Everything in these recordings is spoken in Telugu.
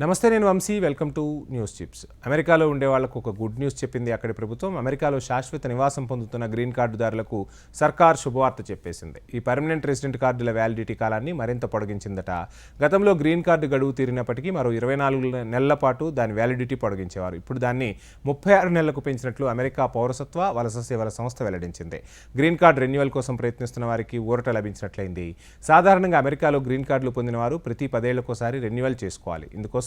నమస్తే నేను Vamsi. Welcome to news chips. అమెరికాలో ఉండే వాళ్ళకు ఒక గుడ్ న్యూస్ చెప్పింది అక్కడి ప్రభుత్వం. అమెరికాలో శాశ్వత నివాసం పొందుతున్న గ్రీన్ కార్డుదారులకు సర్కార్ శుభవార్త చెప్పేసింది. ఈ పర్మనెంట్ రెసిడెంట్ కార్డుల వ్యాలిడిటీ కాలాన్ని మరింత పొడిగించిందట. గతంలో గ్రీన్ కార్డు గడువు తీరినప్పటికీ మరో ఇరవై నాలుగు నెలల పాటు దాని వ్యాలిడిటీ పొడిగించేవారు. ఇప్పుడు దాన్ని ముప్పై ఆరు నెలలకు పెంచినట్లు అమెరికా పౌరసత్వ వలస సేవల సంస్థ వెల్లడించింది. గ్రీన్ కార్డు రెన్యువల్ కోసం ప్రయత్నిస్తున్న వారికి ఊరట లభించినట్లయింది. సాధారణంగా అమెరికాలో గ్రీన్ కార్డులు పొందిన వారు ప్రతి పదేళ్ళకోసారి రెన్యువల్ చేసుకోవాలి. ఇందుకోసం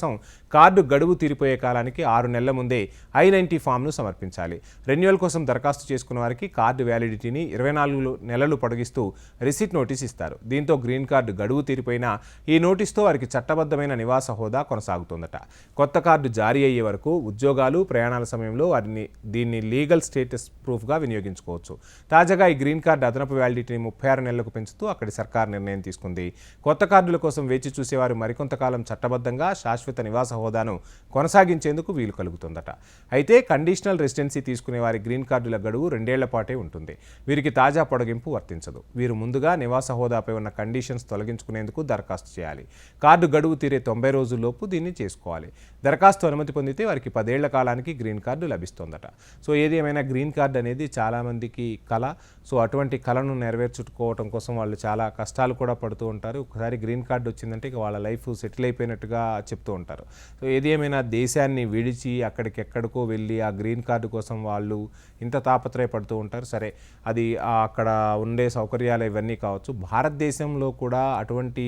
కార్డు గడువు తీరిపోయే కాలానికి ఆరు నెలల ముందే ఐ నైంటీ ఫామ్ను సమర్పించాలి. రెన్యువల్ కోసం దరఖాస్తు చేసుకున్న వారికి కార్డు వ్యాలిడిటీని ఇరవై నాలుగు నెలలు పొడిగిస్తూ రిసిట్ నోటీస్ ఇస్తారు. దీంతో గ్రీన్ కార్డు గడువు తీరిపోయినా ఈ నోటీస్తో వారికి చట్టబద్ధమైన నివాస హోదా కొనసాగుతుందట. కొత్త కార్డు జారీ అయ్యే వరకు ఉద్యోగాలు ప్రయాణాల సమయంలో వారిని దీన్ని లీగల్ స్టేటస్ ప్రూఫ్గా వినియోగించుకోవచ్చు. తాజాగా ఈ గ్రీన్ కార్డు అదనపు వ్యాలిడిటీని ముప్పై ఆరు నెలలకు పెంచుతూ అక్కడి సర్కార్ నిర్ణయం తీసుకుంది. కొత్త కార్డుల కోసం వేచి చూసేవారు మరికొంతకాలం చట్టబద్ధంగా శాశ్వత నివాస హోదాను కొనసాగించేందుకు వీలు కలుగుతుందట. అయితే కండిషనల్ రెసిడెన్సీ తీసుకునే వారి గ్రీన్ కార్డుల గడువు రెండేళ్ళ పాటే ఉంటుంది. వీరికి తాజా పొడిగింపు వర్తించదు. వీరు ముందుగా నివాస హోదాపై ఉన్న కండిషన్స్ తొలగించుకునేందుకు దరఖాస్తు చేయాలి. కార్డు గడువు తీరే తొంభై రోజుల్లోపు దీన్ని చేసుకోవాలి. దరఖాస్తు అనుమతి పొందితే వారికి పదేళ్ళ కాలానికి గ్రీన్ కార్డు లభిస్తుందట. సో ఏది ఏమైనా గ్రీన్ కార్డు అనేది చాలామందికి కళ సో అటువంటి కళను నెరవేర్చుకోవటం కోసం వాళ్ళు చాలా కష్టాలు కూడా పడుతూ ఉంటారు. ఒకసారి గ్రీన్ కార్డు వచ్చిందంటే ఇక వాళ్ళ లైఫ్ సెటిల్ అయిపోయినట్టుగా చెప్తూ ఉంటారు. సో ఏది ఏమైనా దేశాన్ని విడిచి అక్కడికి ఎక్కడికో వెళ్ళి ఆ గ్రీన్ కార్డు కోసం వాళ్ళు ఇంత తాపత్రయపడుతూ ఉంటారు. సరే అది అక్కడ ఉండే సౌకర్యాలు ఇవన్నీ కావచ్చు. భారతదేశంలో కూడా అటువంటి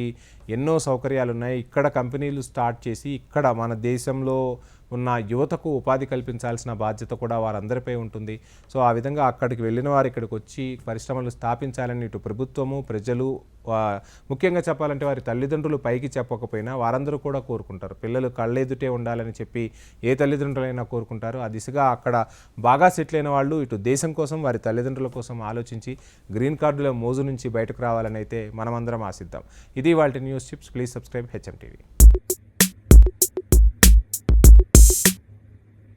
ఎన్నో సౌకర్యాలు ఉన్నాయి. ఇక్కడ కంపెనీలు స్టార్ట్ చేసి ఇక్కడ మన దేశంలో ఉన్న యువతకు ఉపాధి కల్పించాల్సిన బాధ్యత కూడా వారందరిపై ఉంటుంది. సో ఆ విధంగా అక్కడికి వెళ్ళిన వారు ఇక్కడికి వచ్చి పరిశ్రమలు స్థాపించాలని ఇటు ప్రభుత్వము ప్రజలు ముఖ్యంగా చెప్పాలంటే వారి తల్లిదండ్రులు పైకి చెప్పకపోయినా వారందరూ కూడా కోరుకుంటారు. పిల్లలు కళ్ళెదుటే ఉండాలని చెప్పి ఏ తల్లిదండ్రులైనా కోరుకుంటారు. ఆ దిశగా అక్కడ బాగా సెటిల్ అయిన వాళ్ళు ఇటు దేశం కోసం వారి తల్లిదండ్రుల కోసం ఆలోచించి గ్రీన్ కార్డుల మోజు నుంచి బయటకు రావాలని అయితే మనమందరం ఆశిద్దాం. ఇది వాళ్ళ news chips. Please subscribe HM TV.